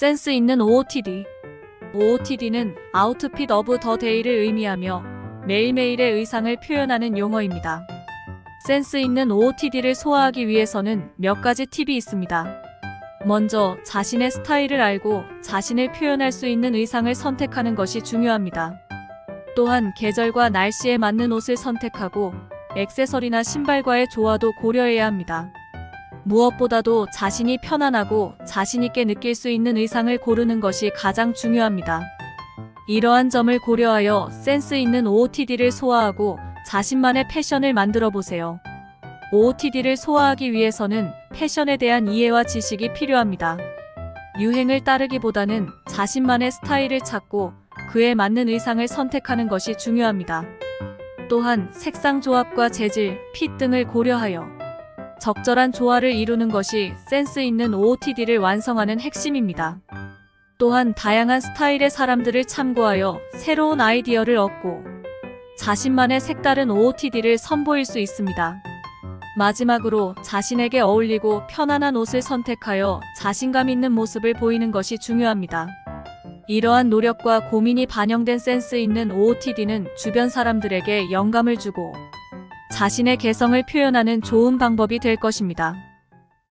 센스 있는 OOTD. OOTD는 아우트핏 오브 더 데이를 의미하며 매일매일의 의상을 표현하는 용어입니다. 센스 있는 OOTD를 소화하기 위해서는 몇 가지 팁이 있습니다. 먼저 자신의 스타일을 알고 자신을 표현할 수 있는 의상을 선택하는 것이 중요합니다. 또한 계절과 날씨에 맞는 옷을 선택하고 액세서리나 신발과의 조화도 고려해야 합니다. 무엇보다도 자신이 편안하고 자신있게 느낄 수 있는 의상을 고르는 것이 가장 중요합니다. 이러한 점을 고려하여 센스 있는 OOTD를 소화하고 자신만의 패션을 만들어 보세요. OOTD를 소화하기 위해서는 패션에 대한 이해와 지식이 필요합니다. 유행을 따르기보다는 자신만의 스타일을 찾고 그에 맞는 의상을 선택하는 것이 중요합니다. 또한 색상 조합과 재질, 핏 등을 고려하여 적절한 조화를 이루는 것이 센스 있는 OOTD를 완성하는 핵심입니다. 또한 다양한 스타일의 사람들을 참고하여 새로운 아이디어를 얻고 자신만의 색다른 OOTD를 선보일 수 있습니다. 마지막으로 자신에게 어울리고 편안한 옷을 선택하여 자신감 있는 모습을 보이는 것이 중요합니다. 이러한 노력과 고민이 반영된 센스 있는 OOTD는 주변 사람들에게 영감을 주고 자신의 개성을 표현하는 좋은 방법이 될 것입니다.